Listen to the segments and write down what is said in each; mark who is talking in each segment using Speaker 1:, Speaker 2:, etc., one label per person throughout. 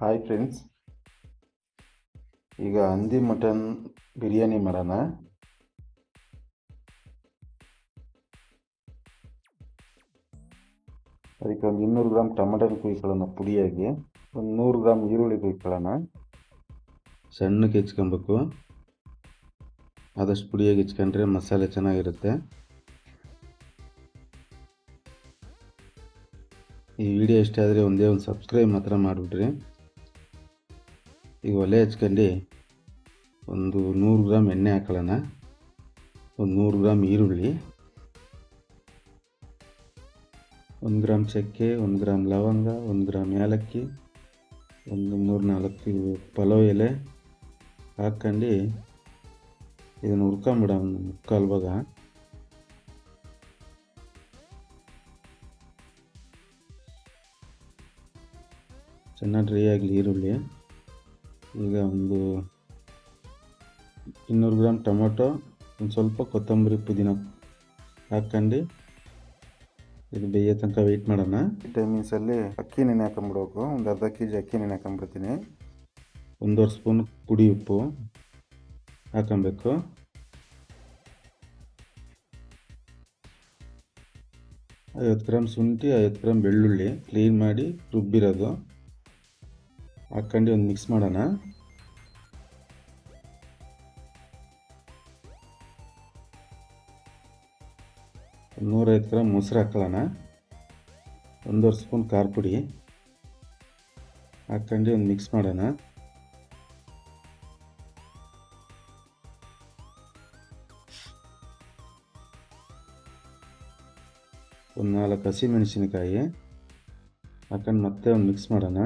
Speaker 1: Hi friends ಈಗ ಹಂದಿ mutton biryani ಮಾಡೋಣ. ಅದಕ್ಕೆ ಒಂದು ಇನ್ನೂರು ಗ್ರಾಮ್ ಟೊಮೆಟೊ ಕುಯ್ಕೊಳ್ಳೋಣ ಪುಡಿಯಾಗಿ. ಒಂದು ನೂರು ಗ್ರಾಮ್ ಈರುಳ್ಳಿ ಕುಯ್ಕೊಳ್ಳೋಣ ಸಣ್ಣಕ್ಕೆ ಹೆಚ್ಕೊಬೇಕು. ಆದಷ್ಟು ಪುಡಿಯಾಗಿ ಹೆಚ್ಕೊಂಡ್ರೆ ಮಸಾಲೆ ಚೆನ್ನಾಗಿರುತ್ತೆ. ಈ ವಿಡಿಯೋ ಇಷ್ಟ ಆದರೆ ಒಂದೇ ಒಂದು ಸಬ್ಸ್ಕ್ರೈಬ್ ಮಾತ್ರ ಮಾಡಿಬಿಡ್ರಿ. ಈಗ ಒಲೆ ಹಚ್ಕೊಂಡು ಒಂದು ನೂರು ಗ್ರಾಮ್ ಎಣ್ಣೆ ಹಾಕೊಳ್ಳೋಣ. ಒಂದು ನೂರು ಗ್ರಾಮ್ ಈರುಳ್ಳಿ. ಒಂದು ಗ್ರಾಮ್ ಚಕ್ಕೆ, ಒಂದು ಗ್ರಾಮ್ ಲವಂಗ, ಒಂದು ಗ್ರಾಮ್ ಏಲಕ್ಕಿ, ಒಂದು ಮೂರು ನಾಲ್ಕು ಪಲಾವ್ ಎಲೆ ಹಾಕ್ಕೊಂಡು ಇದನ್ನು ಹುರ್ಕೊಂಬಿಡ ಒಂದು ಮುಕ್ಕಾಲು ಭಾಗ. ಚೆನ್ನಾಗಿ ಡ್ರೈ ಆಗಲಿ ಈರುಳ್ಳಿ. ಈಗ ಒಂದು ಇನ್ನೂರು ಗ್ರಾಮ್ ಟೊಮೊಟೊ ಒಂದು ಸ್ವಲ್ಪ ಕೊತ್ತಂಬರಿ ಪುದೀನ. ಹಾಕ್ಕೊಂಡು ಇದು ಬೇಯೋ ತನಕ ವೆಯ್ಟ್ ಮಾಡೋಣ. ಟೈಮಿಂಗ್ಸಲ್ಲಿ ಅಕ್ಕಿ ನೆನೆ ಹಾಕೊಂಬಿಡ್ಬೇಕು ಒಂದು ಅರ್ಧ ಕೆ ಜಿ ಅಕ್ಕಿ ನೆನೆ ಹಾಕೊಂಬಿಡ್ತೀನಿ ಒಂದೂವರೆ ಸ್ಪೂನ್ ಪುಡಿ ಉಪ್ಪು ಹಾಕೊಬೇಕು ಐವತ್ತು ಗ್ರಾಮ್ ಶುಂಠಿ ಐವತ್ತು ಗ್ರಾಮ್ ಬೆಳ್ಳುಳ್ಳಿ. ಕ್ಲೀನ್ ಮಾಡಿ ರುಬ್ಬಿರೋದು. ಹಾಕ್ಕೊಂಡು ಒಂದು ಮಿಕ್ಸ್ ಮಾಡೋಣ. ನೂರೈವತ್ತು ಗ್ರಾಮ್ ಮೊಸರು ಹಾಕೊಳ್ಳೋಣ ಒಂದೂವರೆ ಸ್ಪೂನ್ ಖಾರ ಪುಡಿ ಹಾಕ್ಕೊಂಡು ಒಂದು ಮಿಕ್ಸ್ ಮಾಡೋಣ ಒಂದು ನಾಲ್ಕು ಹಸಿ ಮೆಣಸಿನಕಾಯಿ ಹಾಕೊಂಡು ಮತ್ತೆ ಒಂದು ಮಿಕ್ಸ್ ಮಾಡೋಣ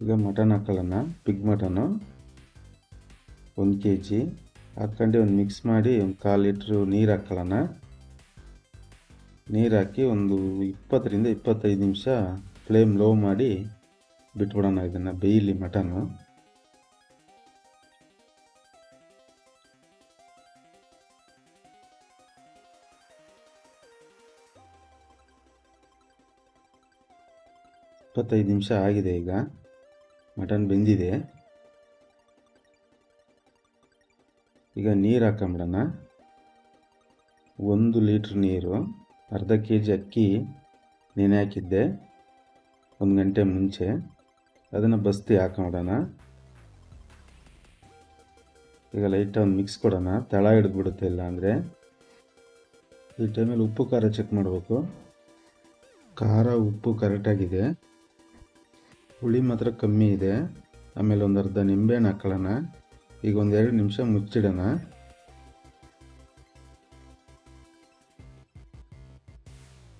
Speaker 1: ಈಗ ಮಟನ್ ಹಾಕೊಳ್ಳೋಣ ಪಿಗ್ ಮಟನು ಒಂದು ಕೆ ಜಿ ಹಾಕ್ಕೊಂಡು ಒಂದು ಮಿಕ್ಸ್ ಮಾಡಿ ಒಂದು ಕಾಲು ಲೀಟ್ರು ನೀರು ಹಾಕ್ಕೊಳ್ಳೋಣ ನೀರು ಹಾಕಿ ಒಂದು ಇಪ್ಪತ್ತರಿಂದ ಇಪ್ಪತ್ತೈದು ನಿಮಿಷ ಫ್ಲೇಮ್ ಲೋ ಮಾಡಿ ಬಿಟ್ಬಿಡೋಣ ಇದನ್ನು ಬೇಯಲಿ ಮಟನ್ನು ಇಪ್ಪತ್ತೈದು ನಿಮಿಷ ಆಗಿದೆ ಈಗ. ಮಟನ್ ಬೆಂದಿದೆ. ಈಗ ನೀರು ಹಾಕೊಂಬಿಡೋಣ. ಒಂದು ಲೀಟ್ರ್ ನೀರು, ಅರ್ಧ ಕೆ ಜಿ ಅಕ್ಕಿ ನೆನೆ ಹಾಕಿದ್ದೆ. ಒಂದು ಗಂಟೆ ಮುಂಚೆ. ಅದನ್ನು ಬಸ್ತಿ ಹಾಕೊಂಬಿಡೋಣ. ಈಗ ಲೈಟಾಗಿ ಮಿಕ್ಸ್ ಕೊಡೋಣ. ತಳ ಹಿಡಿದ್ಬಿಡುತ್ತೆ ಇಲ್ಲ ಅಂದರೆ. ಈ ಟೈಮಲ್ಲಿ ಉಪ್ಪು, ಖಾರ ಚೆಕ್ ಮಾಡಬೇಕು. ಖಾರ, ಉಪ್ಪು ಕರೆಕ್ಟಾಗಿದೆ. ಹುಳಿ ಮಾತ್ರ ಕಮ್ಮಿ ಇದೆ. ಆಮೇಲೆ ಒಂದು ಅರ್ಧ ನಿಂಬೆಹಣ್ಣು ಹಾಕೊಳ್ಳೋಣ. ಈಗ ಒಂದೆರಡು ನಿಮಿಷ ಮುಚ್ಚಿಡೋಣ.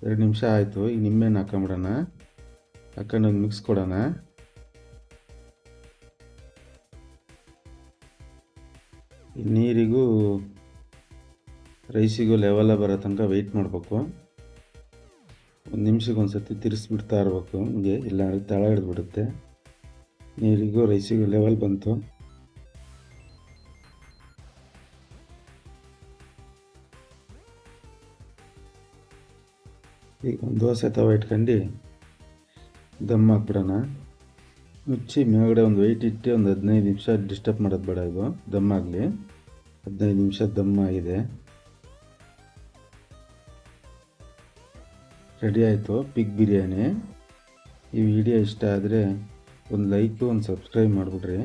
Speaker 1: ಎರಡು ನಿಮಿಷ ಆಯಿತು, ಈಗ ನಿಂಬೆಹಣ್ಣು ಹಾಕೊಂಬಿಡೋಣ ಹಾಕೊಂಡು ಒಂದು ಮಿಕ್ಸ್ ಕೊಡೋಣ ನೀರಿಗೂ ರೈಸಿಗೂ ಲೆವೆಲ್ಲ ಬರೋ ತನಕ ವೆಯ್ಟ್ ಮಾಡಬೇಕು. ಒಂದು ನಿಮಿಷಕ್ಕೆ ಒಂದು ಸರ್ತಿ ತಿರ್ಸ್ಬಿಡ್ತಾ ಇರಬೇಕು, ಹಿಂಗೆ ಇಲ್ಲ, ತಳ ಹಿಡಿದ್ಬಿಡುತ್ತೆ. ನೀರಿಗೂ ರೈಸಿಗೂ ಲೆವೆಲ್ ಬಂತು. ಈಗ ಒಂದು ದೋಸೆ ತವ ಇಟ್ಕೊಂಡು, ದಮ್ ಹಾಕ್ಬಿಡೋಣ. ಮುಚ್ಚಿ ಮೇಲ್ಗಡೆ ಒಂದು ವೆಯ್ಟ್ ಇಟ್ಟು ಒಂದು ಹದಿನೈದು ನಿಮಿಷ ಡಿಸ್ಟರ್ಬ್ ಮಾಡೋದು ಬೇಡ ಇದು, ದಮ್ ಆಗಲಿ. ಹದಿನೈದು ನಿಮಿಷ ದಮ್ ಆಗಿದೆ. ರೆಡಿ ಆಯಿತು ಪಿಗ್ ಬಿರಿಯಾನಿ. ಈ ವಿಡಿಯೋ ಇಷ್ಟ ಆದರೆ ಒಂದು ಲೈಕು ಒಂದು ಸಬ್ಸ್ಕ್ರೈಬ್ ಮಾಡಿಬಿಡ್ರಿ.